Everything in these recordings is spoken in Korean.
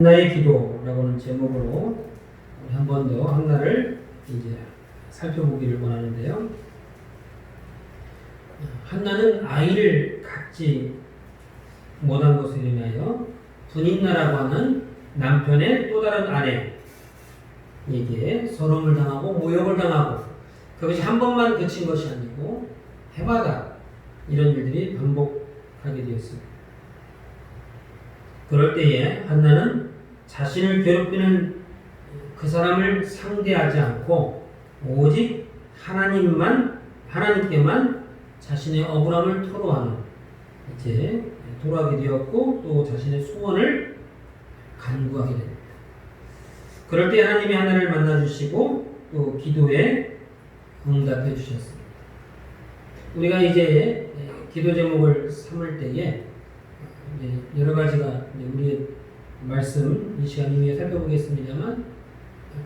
한나의 기도라고 하는 제목으로 한 번 더 한나를 이제 살펴보기를 원하는데요. 한나는 아이를 갖지 못한 것을 인하여 분인나라고 하는 남편의 또 다른 아내에게 서름을 당하고 모욕을 당하고 그것이 한 번만 그친 것이 아니고 해마다 이런 일들이 반복하게 되었습니다. 그럴 때에 한나는 자신을 괴롭히는 그 사람을 상대하지 않고 오직 하나님만 하나님께만 자신의 억울함을 토로하는 이제 토로하게 되었고 또 자신의 소원을 간구하게 됩니다. 그럴 때 하나님이 하나를 만나 주시고 또 기도에 응답해 주셨습니다. 우리가 이제 기도 제목을 삼을 때에 네, 여러 가지가 우리의 말씀 이 시간 이후에 살펴보겠습니다만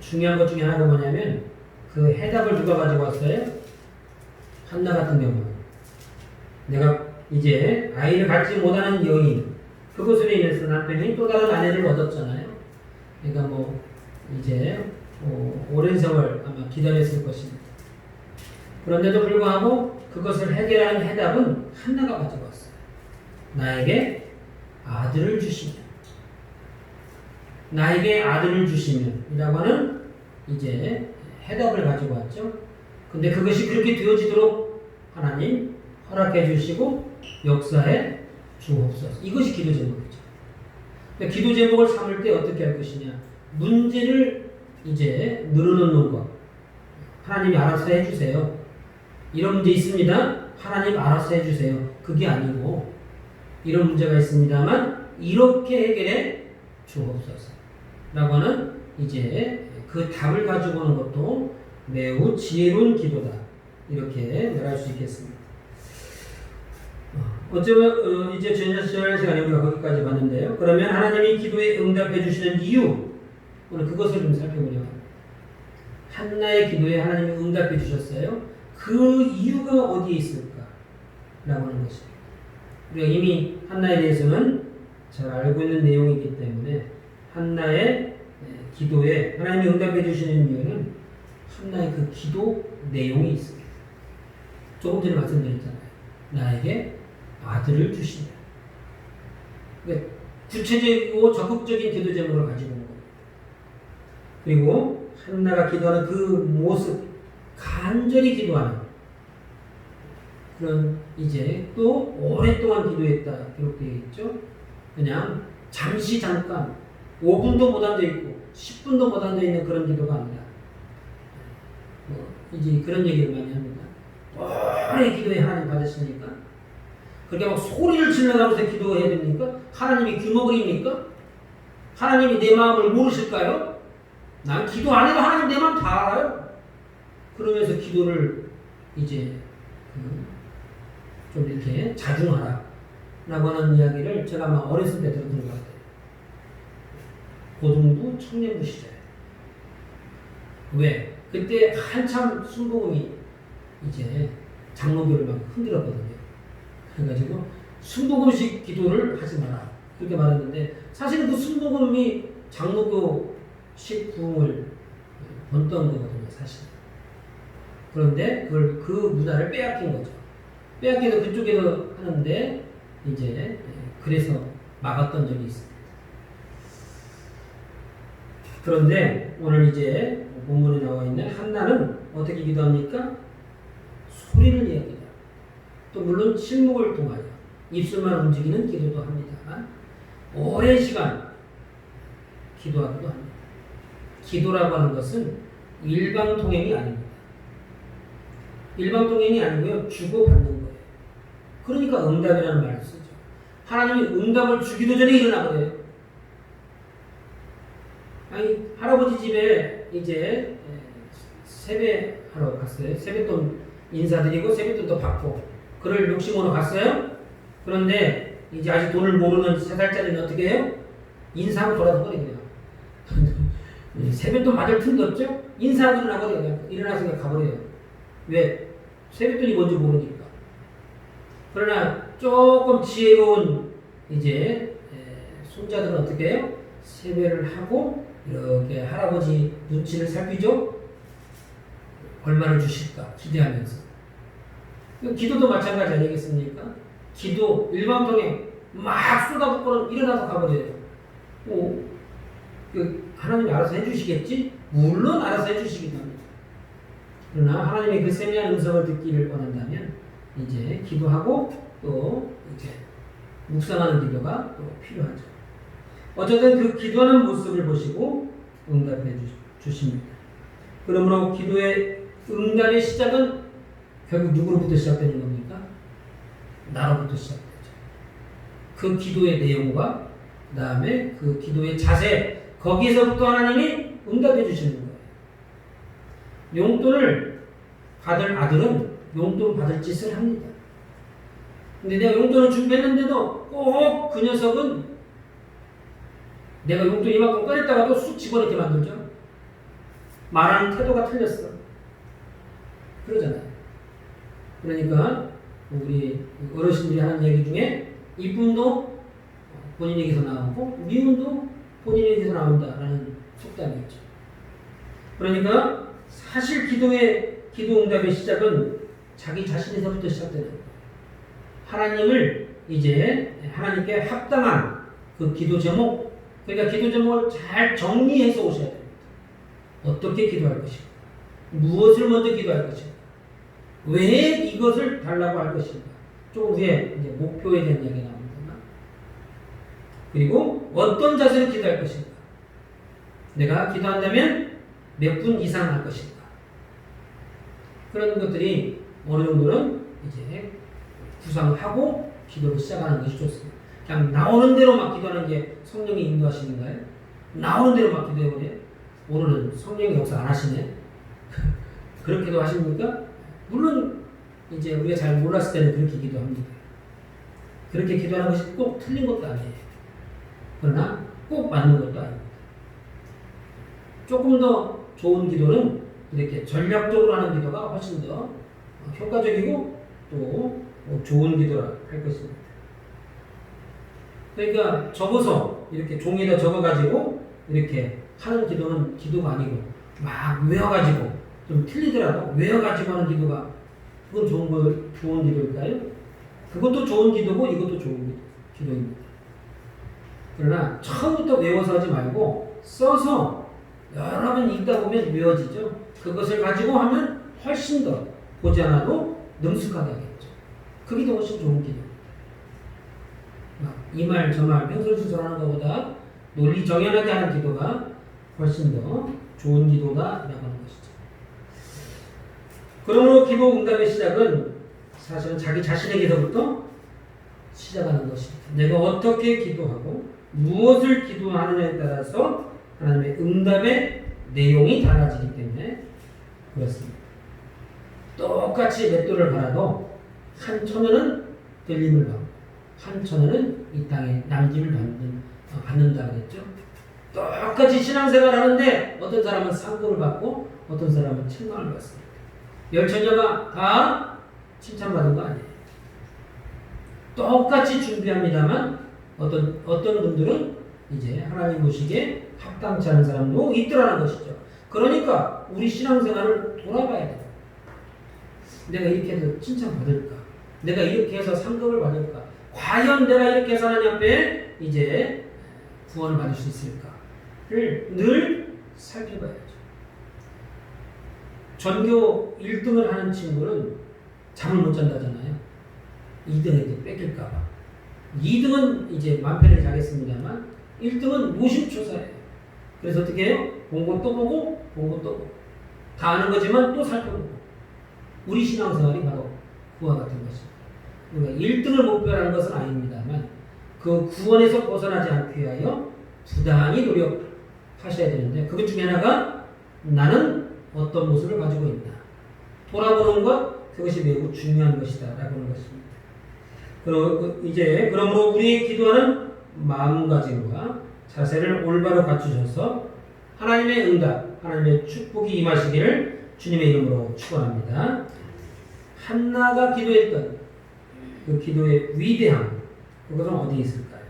중요한 것 중에 하나가 뭐냐면 그 해답을 누가 가지고 왔어요? 한나 같은 경우는 내가 이제 아이를 갖지 못하는 여인 그것으로 인해서 남편이 또 다른 아내를 얻었잖아요. 그러니까 뭐 이제 어, 오랜 세월 아마 기다렸을 것입니다. 그런데도 불구하고 그것을 해결하는 해답은 한나가 가지고 왔어요. 나에게 아들을 주시면 나에게 아들을 주시면 이라고 하는 이제 해답을 가지고 왔죠. 근데 그것이 그렇게 되어지도록 하나님 허락해 주시고 역사에 주옵소서. 이것이 기도 제목이죠. 그러니까 기도 제목을 삼을 때 어떻게 할 것이냐. 문제를 이제 늘어놓는 것. 하나님이 알아서 해주세요. 이런 문제 있습니다. 하나님 알아서 해주세요. 그게 아니고 이런 문제가 있습니다만 이렇게 해결해 주옵소서. 라고 하는 이제 그 답을 가지고 오는 것도 매우 지혜로운 기도다. 이렇게 말할 수 있겠습니다. 어쩌면 어, 이제 지난 시간에 우리가 거기까지 봤는데요. 그러면 하나님이 기도에 응답해 주시는 이유 오늘 그것을 좀 살펴보려고. 한나의 기도에 하나님이 응답해 주셨어요. 그 이유가 어디에 있을까? 라고 하는 것입니다. 우리가 이미 한나에 대해서는 잘 알고 있는 내용이기 때문에 한나의 기도에 하나님이 응답해 주시는 이유는 한나의 그 기도 내용이 있습니다. 조금 전에 말씀드렸잖아요. 나에게 아들을 주시냐. 그러니까 구체적이고 적극적인 기도 제목을 가지고 있는 겁니다. 그리고 한나가 기도하는 그 모습, 간절히 기도하는 그런 이제 또 오랫동안 기도했다 기록되어 있죠. 그냥 잠시 잠깐 5분도 못 앉아 있고 10분도 못 앉아 있는 그런 기도가 아니라 뭐 이제 그런 얘기를 많이 합니다. 오래 기도해 하나님 받으시니까 그렇게 막 소리를 질러가면서 기도해야 됩니까? 하나님이 규모그립니까? 하나님이 내 마음을 모르실까요? 난 기도 안 해도 하나님 내 마음 다 알아요. 그러면서 기도를 이제 좀 이렇게 자중하라 라고 하는 이야기를 제가 아마 어렸을 때 들었던 것 같아요. 고등부 청년부 시절. 왜? 그때 한참 순복음이 이제 장로교를 막 흔들었거든요. 그래가지고 순복음식 기도를 하지 마라. 그렇게 말했는데 사실은 그 순복음이 장로교식 부흥을 번던 거거든요. 사실. 그런데 그걸 그 문화를 빼앗긴 거죠. 빼앗겨서 그쪽에서 하는데 이제 그래서 막았던 적이 있습니다. 그런데 오늘 이제 본문에 나와 있는 한나는 어떻게 기도합니까? 소리를 이야기해요. 또 물론 침묵을 통하여 입술만 움직이는 기도도 합니다만 오랜 시간 기도하기도 합니다. 기도라고 하는 것은 일방 통행이 아닙니다. 일방 통행이 아니고요 주고받는 거예요. 그러니까 응답이라는 말을 쓰죠. 하나님이 응답을 주기도 전에 일어나거든요. 아니 할아버지 집에 이제 세배하러 갔어요. 세뱃돈 인사드리고 세뱃돈도 받고 그럴 욕심으로 갔어요. 그런데 이제 아직 돈을 모르는 세 살짜리는 어떻게 해요? 인사하고 돌아서 버리네요. 세뱃돈 받을 틈도 없죠? 인사하고 일어나버려요. 일어나서 그냥 가버려요. 왜? 세뱃돈이 뭔지 모르니까. 그러나 조금 지혜로운 이제 손자들은 어떻게 해요? 세배를 하고 이렇게 할아버지 눈치를 살피죠. 얼마를 주실까 기대하면서. 기도도 마찬가지 아니겠습니까? 기도 일방통에 막 쏟아붓고는 일어나서 가버려요. 어, 그 하나님이 알아서 해주시겠지? 물론 알아서 해주시기도 합니다. 그러나 하나님의 그 세미한 음성을 듣기를 원한다면 이제 기도하고 또 이제 묵상하는 기도가 또 필요하죠. 어쨌든 그 기도하는 모습을 보시고 응답해 주- 주십니다. 그러므로 기도의 응답의 시작은 결국 누구로부터 시작되는 겁니까? 나로부터 시작되죠. 그 기도의 내용과 그 다음에 그 기도의 자세 거기서부터 하나님이 응답해 주시는 거예요. 용돈을 받을 아들은 용돈 받을 짓을 합니다. 근데 내가 용돈을 준비했는데도 꼭 그 녀석은 내가 용돈 이만큼 꺼냈다가도 쑥 집어넣게 만들죠. 말하는 태도가 틀렸어. 그러잖아요. 그러니까 우리 어르신들이 하는 얘기 중에 이쁨도 본인에게서 나오고 미움도 본인에게서 나온다라는 속담이 있죠. 그러니까 사실 기도의 기도 응답의 시작은 자기 자신에서부터 시작되는. 하나님을 이제 하나님께 합당한 그 기도 제목, 그러니까 기도 제목을 잘 정리해서 오셔야 됩니다. 어떻게 기도할 것인가? 무엇을 먼저 기도할 것인가? 왜 이것을 달라고 할 것인가? 조금 후에 이제 목표에 대한 이야기 나옵니다. 그리고 어떤 자세로 기도할 것인가? 내가 기도한다면 몇 분 이상 할 것인가? 그런 것들이 어느 정도는 이제 구상하고 기도를 시작하는 것이 좋습니다. 그냥 나오는 대로 막 기도하는 게 성령이 인도하시는가요? 나오는 대로 막 기도해버려요? 오늘은 성령이 역사 안 하시네? 그렇게도 하십니까? 물론 이제 우리가 잘 몰랐을 때는 그렇게 기도합니다. 그렇게 기도하는 것이 꼭 틀린 것도 아니에요. 그러나 꼭 맞는 것도 아닙니다. 조금 더 좋은 기도는 이렇게 전략적으로 하는 기도가 훨씬 더 효과적이고 또 좋은 기도라 할 것입니다. 그러니까 적어서 이렇게 종이에다 적어가지고 이렇게 하는 기도는 기도가 아니고 막 외워가지고 좀 틀리더라도 외워가지고 하는 기도가 그건 좋은 거 좋은 기도일까요? 그것도 좋은 기도고 이것도 좋은 기도입니다. 그러나 처음부터 외워서 하지 말고 써서 여러 번 읽다 보면 외워지죠. 그것을 가지고 하면 훨씬 더 보지 않아도 능숙하게 하겠죠. 그게 더 훨씬 좋은 기도. 이 말 저말 횡설수설하는 것보다 논리 정연하게 하는 기도가 훨씬 더 좋은 기도다라고 하는 것이죠. 그러므로 기도 응답의 시작은 사실은 자기 자신에게서부터 시작하는 것입니다. 내가 어떻게 기도하고 무엇을 기도하느냐에 따라서 하나님의 응답의 내용이 달라지기 때문에 그렇습니다. 똑같이 맷돌을 갈아도 한 처녀는 들림을 받고 한 처녀는 이 땅에 남김을 받는, 어, 받는다 그랬죠. 똑같이 신앙생활 하는데 어떤 사람은 상급을 받고 어떤 사람은 책망을 받습니다. 열 처녀가 다 칭찬받은 거 아니에요. 똑같이 준비합니다만 어떤 어떤 분들은 이제 하나님 보시기에 합당치 않은 사람도 있더라는 것이죠. 그러니까 우리 신앙생활을 돌아봐야 돼요. 내가 이렇게 해서 칭찬받을까? 내가 이렇게 해서 상급을 받을까? 과연 내가 이렇게 해서 하나님 앞에 이제 구원을 받을 수 있을까를 늘 살펴봐야죠. 전교 1등을 하는 친구는 잠을 못 잔다잖아요. 2등에게 뺏길까봐. 2등은 이제 맘 편하게 자겠습니다만 1등은 노심초사예요. 그래서 어떻게 해요? 본거또 보고 본거또 보고 다 아는 거지만 또 살펴보고 우리 신앙생활이 바로 그와 같은 것입니다. 우리가 1등을 목표로 하는 것은 아닙니다만 그 구원에서 벗어나지 않기 위하여 부단히 노력하셔야 되는데 그것 중에 하나가 나는 어떤 모습을 가지고 있나 돌아보는 것 그것이 매우 중요한 것이다 라고 하는 것입니다. 그리고 이제 그러므로 우리의 기도하는 마음가짐과 자세를 올바로 갖추셔서 하나님의 응답, 하나님의 축복이 임하시기를 주님의 이름으로 축원합니다. 한나가 기도했던 그 기도의 위대함, 그것은 어디에 있을까요?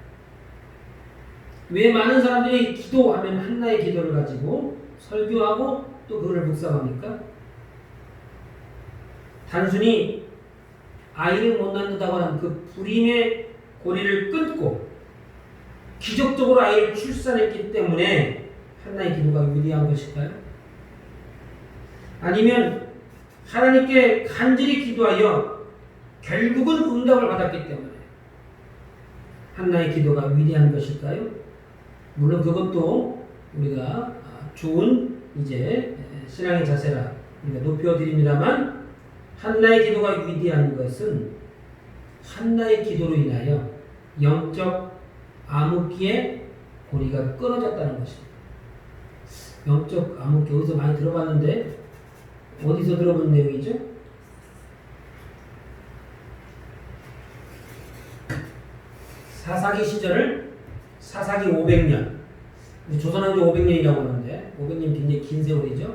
왜 많은 사람들이 기도하면 한나의 기도를 가지고 설교하고 또 그거를 묵상합니까? 단순히 아이를 못 낳는다고 하는 그 불임의 고리를 끊고 기적적으로 아이를 출산했기 때문에 한나의 기도가 위대한 것일까요? 아니면 하나님께 간절히 기도하여 결국은 응답을 받았기 때문에 한나의 기도가 위대한 것일까요? 물론 그것도 우리가 아, 좋은 이제 신앙의 자세라 우리가 높여드립니다만 한나의 기도가 위대한 것은 한나의 기도로 인하여 영적 암흑기의 고리가 끊어졌다는 것입니다. 영적 암흑기 어디서 많이 들어봤는데 어디서 들어본 내용이죠? 사사기 시절을 사사기 500년 조선왕조 500년이라고 하는데 500년 굉장히 긴 세월이죠.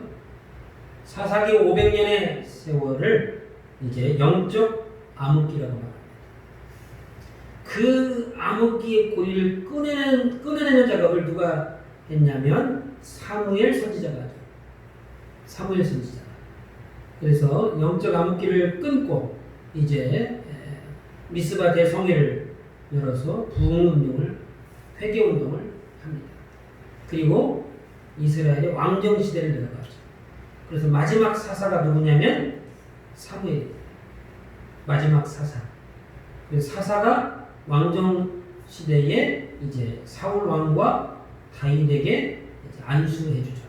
사사기 500년의 세월을 이제 영적 암흑기라고 말합니다. 그 암흑기의 고리를 끊어내는, 끊어내는 작업을 누가 했냐면 사무엘 선지자가 하죠. 사무엘 선지자. 그래서 영적 암흑기를 끊고 이제 미스바 대성회를 열어서 부흥 운동을 회개 운동을 합니다. 그리고 이스라엘의 왕정 시대를 내려가죠. 그래서 마지막 사사가 누구냐면 사무엘. 마지막 사사. 그래서 사사가 왕정 시대에 이제 사울 왕과 다윗에게 안수해 주죠.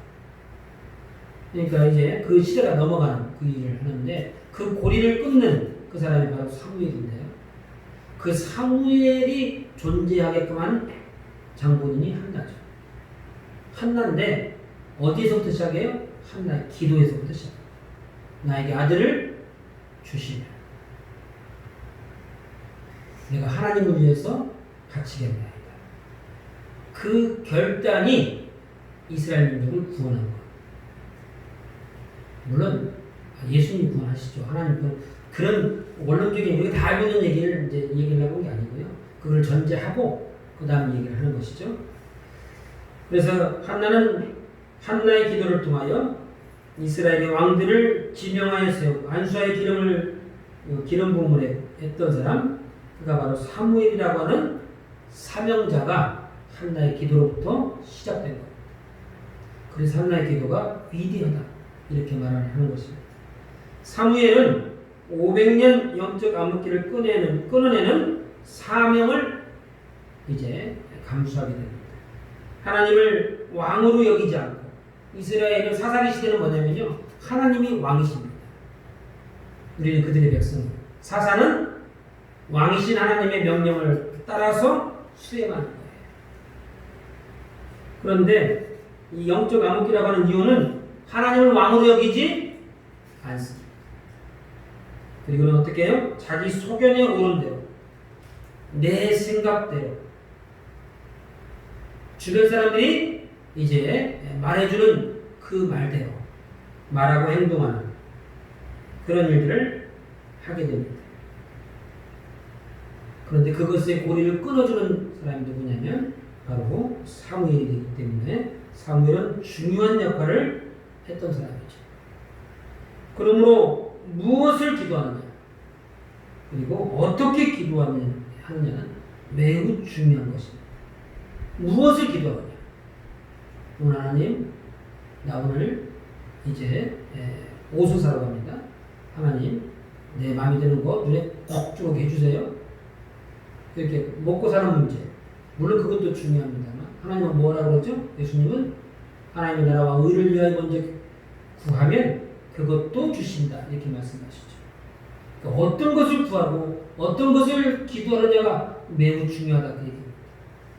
그러니까 이제 그 시대가 넘어가는 그 일을 하는데 그 고리를 끊는 그 사람이 바로 사무엘인데요. 그 사무엘이 존재하게끔 한 장본인이 한나죠. 한나인데 어디에서부터 시작해요? 한나의 기도에서부터 시작. 나에게 아들을 주시면 내가 하나님을 위해서 바치겠나이다. 그 결단이 이스라엘 민족을 구원한 것. 물론 예수님 구원하시죠. 하나님 구원. 그런 원론적인 우리가 다 알고 있는 얘기를 이제 얘기를 하고 게 아니고요. 그걸 전제하고 그 다음 얘기를 하는 것이죠. 그래서 한나는 한나의 기도를 통하여 이스라엘의 왕들을 지명하여 세우고 안수하의 기름을 어, 기름 부문에 했던 사람 그가 바로 사무엘이라고 하는 사명자가 한나의 기도로부터 시작된 겁니다. 그래서 한나의 기도가 위대하다 이렇게 말하는 것입니다. 사무엘은 500년 영적 암흑기를 꺼내는 끊어내는 사명을 이제 감수하게 됩니다. 하나님을 왕으로 여기지 않고 이스라엘의 사사기 시대는 뭐냐면요 하나님이 왕이십니다. 우리는 그들의 백성. 사사는 왕이신 하나님의 명령을 따라서 수행하는 거예요. 그런데 이 영적 암흑기라고 하는 이유는 하나님을 왕으로 여기지 않습니다. 그리고는 어떻게 해요? 자기 소견에 오른 대로, 내 생각대로, 주변 사람들이 이제 말해주는 그 말대로 말하고 행동하는 그런 일들을 하게 됩니다. 그런데 그것의 고리를 끊어주는 사람이 누구냐면 바로 사무엘이기 때문에 사무엘은 중요한 역할을 했던 사람이죠. 그러므로 무엇을 기도하느냐 그리고 어떻게 기도하느냐는 매우 중요한 것입니다. 무엇을 기도하느냐 오늘 하나님 나 오늘 이제 오수사라고 합니다. 하나님 내 마음에 드는 거 눈에 콕 들어오게 해주세요. 이렇게 먹고 사는 문제. 물론 그것도 중요합니다만 하나님은 뭐라고 그러죠? 예수님은 하나님의 나라와 의를 위하여 먼저 구하면 그것도 주신다 이렇게 말씀하시죠. 그러니까 어떤 것을 구하고 어떤 것을 기도하느냐가 매우 중요하다 그 얘기입니다.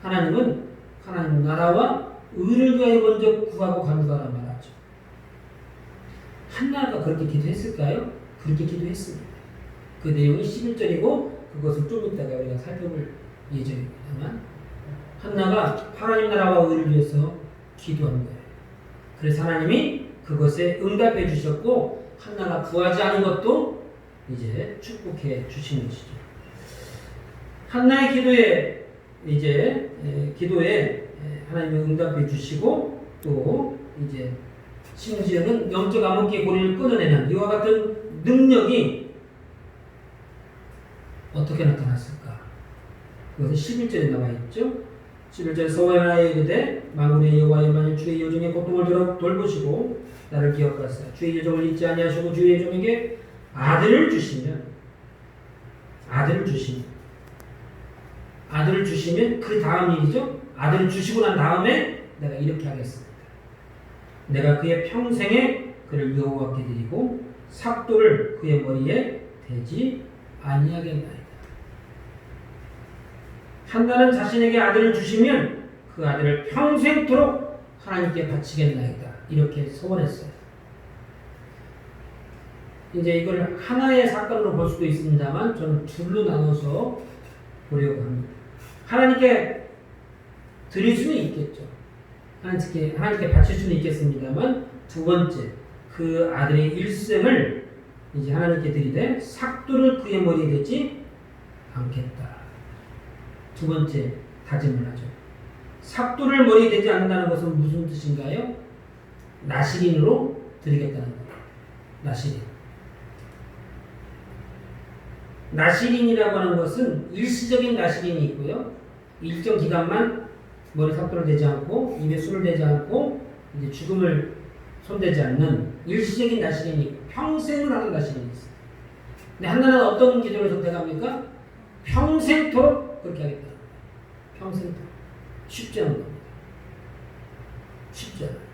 하나님은 하나님 나라와 의를 위하여 먼저 구하고 간구하라 말하죠. 한나가 그렇게 기도했을까요? 그렇게 기도했습니다. 그 내용이 11절이고 그것을 좀 이따가 우리가 살펴볼 예정입니다만 한나가 하나님 나라와 의를 위해서 기도한 거예요. 그래서 하나님이 그것에 응답해 주셨고 한나가 구하지 않은 것도 이제 축복해 주신 것이죠. 한나의 기도에 이제 에, 기도에 에, 하나님이 응답해 주시고 또 이제 심지어는 영적 암흑기의 고리를 끊어내는 이와 같은 능력이 어떻게 나타났을까? 그것은 11절에 나와 있죠. 11절 서와나에 이르되 만군의 여호와여 만일 주의 여종의 고통을 돌보시고 나를 기억하사 주의 여종을 잊지 아니하시고 주의 여종에게 아들을 주시면 아들을 주시면 아들을 주시면 그 다음 일이죠. 아들을 주시고 난 다음에 내가 이렇게 하겠습니다. 내가 그의 평생에 그를 여호와께 드리고 삭도를 그의 머리에 대지 아니하겠나이다. 한나는 자신에게 아들을 주시면 그 아들을 평생토록 하나님께 바치겠나이다. 이렇게 소원했어요. 이제 이걸 하나의 사건으로 볼 수도 있습니다만 저는 둘로 나눠서 보려고 합니다. 하나님께 드릴 수는 있겠죠. 하나님께, 하나님께 바칠 수는 있겠습니다만 두 번째 그 아들의 일생을 이제 하나님께 드리되 삭도를 그의 머리에 대지 않겠다. 두 번째 다짐을 하죠. 삭도를 머리에 대지 않는다는 것은 무슨 뜻인가요? 나시린으로 드리겠다는 거예요. 나시린. 나시린이라고 하는 것은 일시적인 나시린이 있고요. 일정 기간만 머리 삭도를 대지 않고 입에 술을 대지 않고 이제 죽음을 손대지 않는 일시적인 나시린이 평생을 하는 나시린이 있어요. 근데 한나는 어떤 기도를 선택합니까? 평생토록 그렇게 하겠다. 평생토록. 쉽지 않은 겁니다. 쉽지 않아요.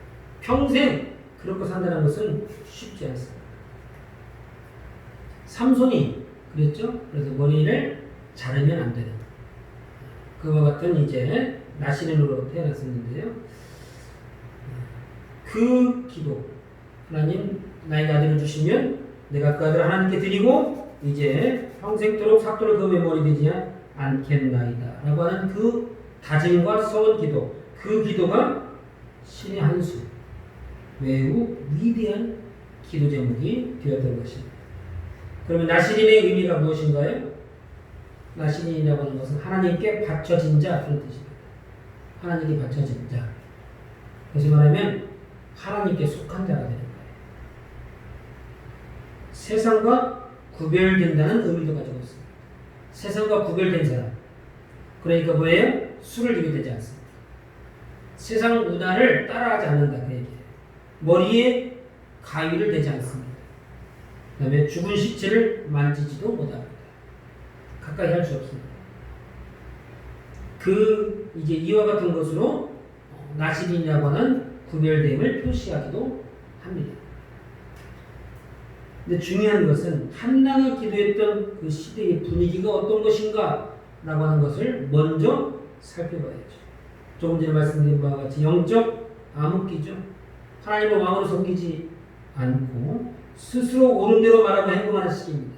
평생 그렇게 산다는 것은 쉽지 않습니다. 삼손이 그랬죠? 그래서 머리를 자르면 안 되는 그와 같은 이제 나시린으로 태어났었는데요. 그 기도 하나님 나에게 아들을 주시면 내가 그 아들을 하나님께 드리고 이제 평생토록 삭도를 그의 머리 되지 않겠나이다 라고 하는 그 다짐과 서원 기도 그 기도가 신의 한수 매우 위대한 기도 제목이 되었던 것입니다. 그러면 나시린의 의미가 무엇인가요? 나시린이라고 하는 것은 하나님께 바쳐진 자 그런 뜻입니다. 하나님께 바쳐진 자. 다시 말하면 하나님께 속한 자가 되는 거예요. 세상과 구별된다는 의미도 가지고 있습니다. 세상과 구별된 사람. 그러니까 뭐예요? 술을 입게 되지 않습니다. 세상 문화를 따라하지 않는다 그 얘기예요. 머리에 가위를 대지 않습니다. 그 다음에 죽은 시체를 만지지도 못합니다. 가까이 할 수 없습니다. 그 이제 이와 같은 것으로 나시린이라고 하는 구별됨을 표시하기도 합니다. 근데 중요한 것은 한나가 기도했던 그 시대의 분위기가 어떤 것인가 라고 하는 것을 먼저 살펴봐야죠. 조금 전에 말씀드린 바와 같이 영적 암흑기죠. 하나님을 왕으로 섬기지 않고 스스로 옳은 대로 말하고 행동하는 시기입니다.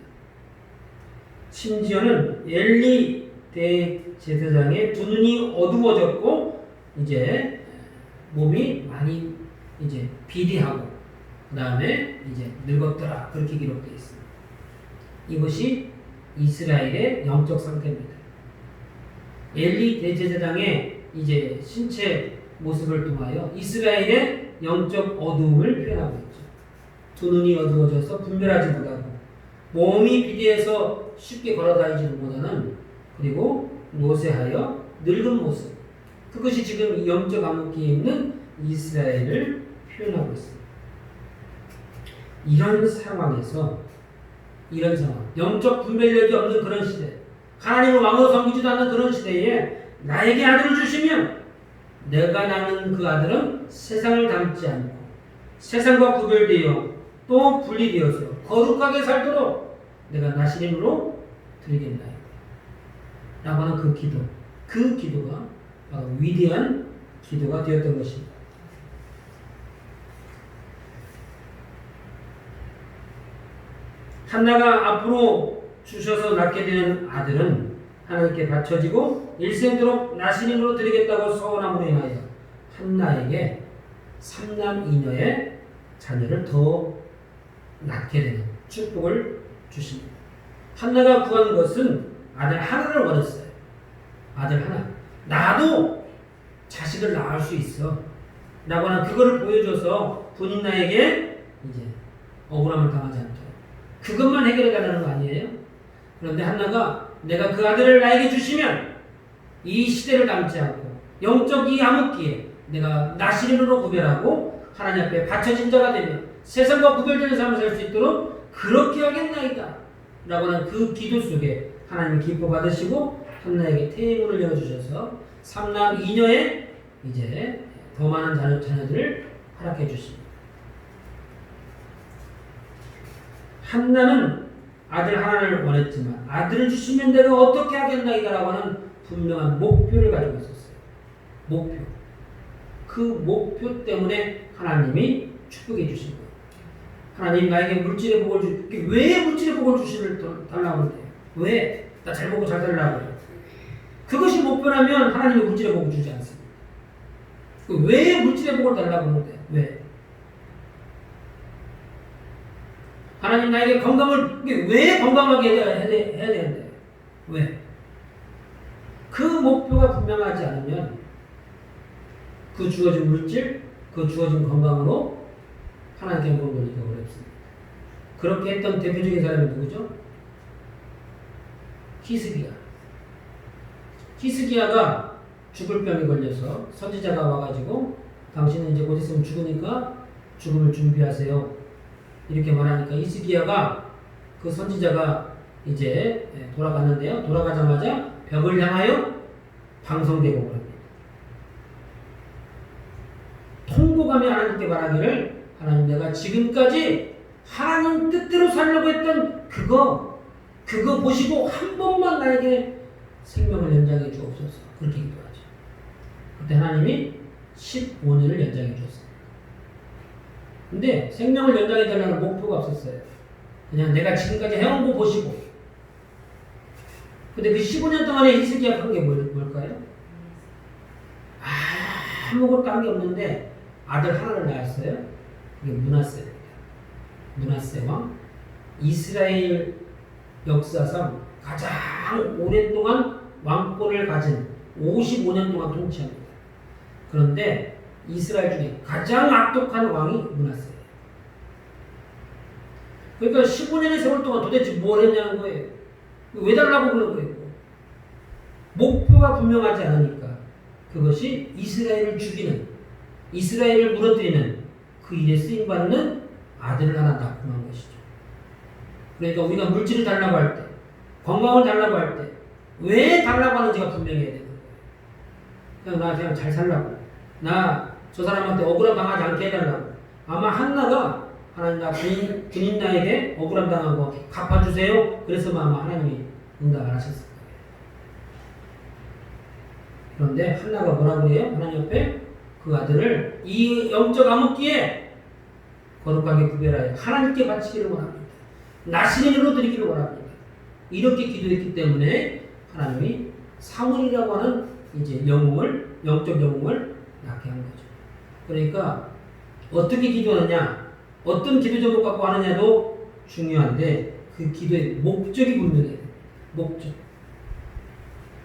심지어는 엘리 대제사장의 두 눈이 어두워졌고 이제 몸이 많이 이제 비대하고 그 다음에 이제 늙었더라 그렇게 기록되어 있습니다. 이것이 이스라엘의 영적 상태입니다. 엘리 대제사장의 이제 신체 모습을 통하여 이스라엘의 영적 어두움을 표현하고 있죠. 두 눈이 어두워져서 분별하지 못하고 몸이 비대해서 쉽게 걸어다니지 못하는 그리고 노쇠하여 늙은 모습 그것이 지금 영적 암흑기에 있는 이스라엘을 표현하고 있습니다. 이런 상황에서 이런 상황 영적 분별력이 없는 그런 시대 하나님을 왕으로 섬기지도 않는 그런 시대에 나에게 아들을 주시면 내가 낳는 그 아들은 세상을 닮지 않고 세상과 구별되어 또 분리되어서 거룩하게 살도록 내가 나시림으로 드리겠나요? 라고 하는 그 기도 그 기도가 위대한 기도가 되었던 것입니다. 한나가 앞으로 주셔서 낳게 되는 아들은 하나님께 바쳐지고 일생도록 나시림으로 드리겠다고 서원함으로 인하여 한나에게 삼남 이녀의 자녀를 더 낳게 되는 축복을 주십니다. 한나가 구한 것은 아들 하나를 원했어요. 아들 하나. 나도 자식을 낳을 수 있어. 라고 하는 그거를 보여줘서 본인 나에게 이제 억울함을 당하지 않도록. 그것만 해결해 달라는 거 아니에요? 그런데 한나가 내가 그 아들을 나에게 주시면 이 시대를 담지 않고 영적 이 암흑기에 내가 나시린으로 구별하고 하나님 앞에 바쳐진 자가 되며 세상과 구별되는 삶을 살 수 있도록 그렇게 하겠나이다. 라고 하는 그 기도 속에 하나님 기뻐 받으시고 한나에게 태문을 열어주셔서 삼남 이녀의 이제 더 많은 자녀, 자녀들을 허락해 주십니다. 한나는 아들 하나를 원했지만 아들을 주시면 내가 어떻게 하겠나이다라고 하는 분명한 목표를 가지고 있었어요. 목표. 그 목표 때문에 하나님이 축복해 주신 거예요. 하나님 나에게 물질의 복을 주, 왜 물질의 복을 주시를 달라고 그래요? 왜? 나 잘 먹고 잘 살라고 그래요. 그것이 목표라면 하나님이 물질의 복을 주지 않습니다. 그왜 물질의 복을 달라고 그러는데? 왜? 하나님 나에게 건강을 왜 건강하게 해야, 해야, 해야 되는데? 왜? 그 목표가 분명하지 않으면 그 주어진 물질, 그 주어진 건강으로 하나님께 물은 거니까 어렵습니다. 그렇게 했던 대표적인 사람이 누구죠? 히스기야. 히스기야가 죽을 병에 걸려서 선지자가 와가지고 당신은 이제 곧 있으면 죽으니까 죽음을 준비하세요. 이렇게 말하니까 히스기야가 그 선지자가 이제 돌아갔는데요. 돌아가자마자 벽을 향하여 방송대복을 합니다. 통곡하며 하나님께 말하기를 하나님 내가 지금까지 하나님 뜻대로 살려고 했던 그거 그거 보시고 한 번만 나에게 생명을 연장해 주옵소서 그렇게 기도하죠. 그때 하나님이 15년을 연장해 주었습니다. 근데 생명을 연장해 달라는 목표가 없었어요. 그냥 내가 지금까지 해온 거 보시고 근데 그 15년 동안에 히스기야 한게 뭘까요? 아무것도 한 게 없는데 아들 하나를 낳았어요. 이게 문하세입니다. 문하세 왕. 이스라엘 역사상 가장 오랫동안 왕권을 가진 55년 동안 통치합니다. 그런데 이스라엘 중에 가장 악독한 왕이 문하세예요. 그러니까 15년의 세월 동안 도대체 뭘 했냐는 거예요. 왜 달라고 그런 거예요? 목표가 분명하지 않으니까 그것이 이스라엘을 죽이는 이스라엘을 무너뜨리는 그 일에 쓰임 받는 아들을 하나 낳고한 것이죠. 그러니까 우리가 물질을 달라고 할 때, 건강을 달라고 할 때, 왜 달라고 하는지가 분명해야 거예요. 그냥 나 그냥 잘 살라고. 나 저 사람한테 억울함 당하지 않게 해달라고. 아마 한나가 하나님 나 군인, 군인 나에게 억울함 당하고 갚아주세요. 그래서 아마 하나님이 응답 안 하셨을 거예요. 그런데 한나가 뭐라고 해요? 하나님 옆에 그 아들을 이 영적 암흑기에 거룩하게 구별하여 하나님께 바치기를 원합니다. 나시린으로 드리기를 원합니다. 이렇게 기도했기 때문에 하나님이 사물이라고 하는 이제 영웅을 영적 영웅을 낳게 한 거죠. 그러니까 어떻게 기도하느냐, 어떤 기도 제목 갖고 하느냐도 중요한데 그 기도의 목적이 분명해요. 목적.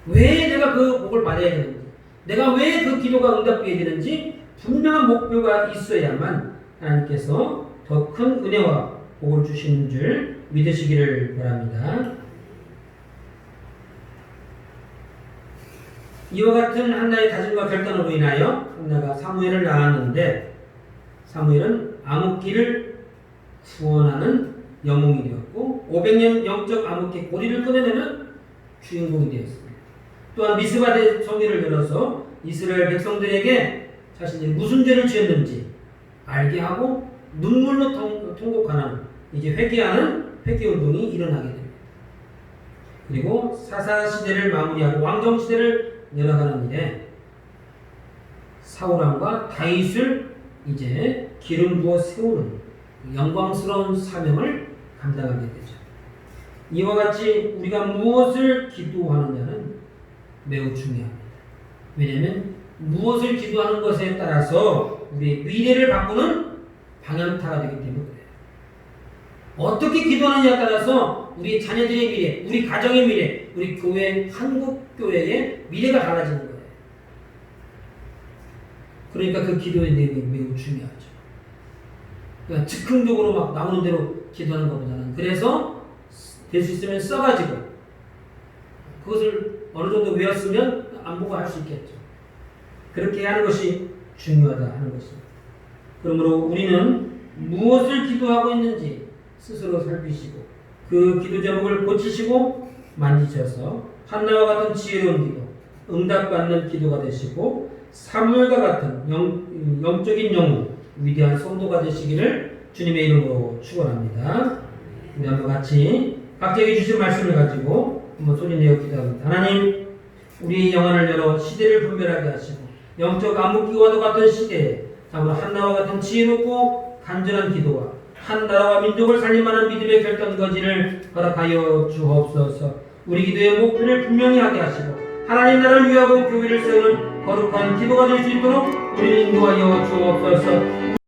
왜 내가 그 복을 받아야 되는지, 내가 왜 그 기도가 응답돼야 되는지 분명한 목표가 있어야만 하나님께서 더 큰 은혜와 복을 주시는 줄 믿으시기를 바랍니다. 이와 같은 한나의 다짐과 결단으로 인하여 한나가 사무엘을 낳았는데 사무엘은 암흑기를 구원하는 영웅이 되었고 500년 영적 암흑기 고리를 끊어내는 주인공이 되었습니다. 또한 미스바데 성리를 열어서 이스라엘 백성들에게 자신이 무슨 죄를 지었는지 알게 하고 눈물로 통, 통곡하는 이제 회개하는 회개 운동이 일어나게 됩니다. 그리고 사사 시대를 마무리하고 왕정 시대를 열어가는 일에 사울왕과 다윗을 이제 기름 부어 세우는 영광스러운 사명을 감당하게 되죠. 이와 같이 우리가 무엇을 기도하느냐는 매우 중요합니다. 왜냐하면 무엇을 기도하는 것에 따라서 우리의 미래를 바꾸는 방향타가 되기 때문에. 어떻게 기도하느냐에 따라서 우리 자녀들의 미래, 우리 가정의 미래, 우리 교회, 한국 교회의 미래가 달라지는 거예요. 그러니까 그 기도의 내용이 매우 중요하죠. 그러니까 즉흥적으로 막 나오는 대로 기도하는 것보다는 그래서 될 수 있으면 써가지고 그것을 어느 정도 외웠으면 안 보고 할 수 있겠죠. 그렇게 하는 것이 중요하다 하는 것입니다. 그러므로 우리는 무엇을 기도하고 있는지 스스로 살피시고 그 기도 제목을 고치시고 만지셔서 한나와 같은 지혜로운 기도, 응답받는 기도가 되시고 사무엘과 같은 영, 영적인 영웅, 위대한 성도가 되시기를 주님의 이름으로 축원합니다. 우리 한번 같이 각자에게 주신 말씀을 가지고 한번 소리 내어 기도합니다. 하나님, 우리 영안을 열어 시대를 분별하게 하시고 영적 암흑기와도 같은 시대에 참으로 한나와 같은 지혜롭고 간절한 기도와 한 나라와 민족을 살릴만한 믿음의 결단거지를 허락하여 주옵소서. 우리 기도의 목표를 분명히 하게 하시고 하나님 나라를 위하고 교회를 세우는 거룩한 기도가 될 수 있도록 우리를 인도하여 주옵소서.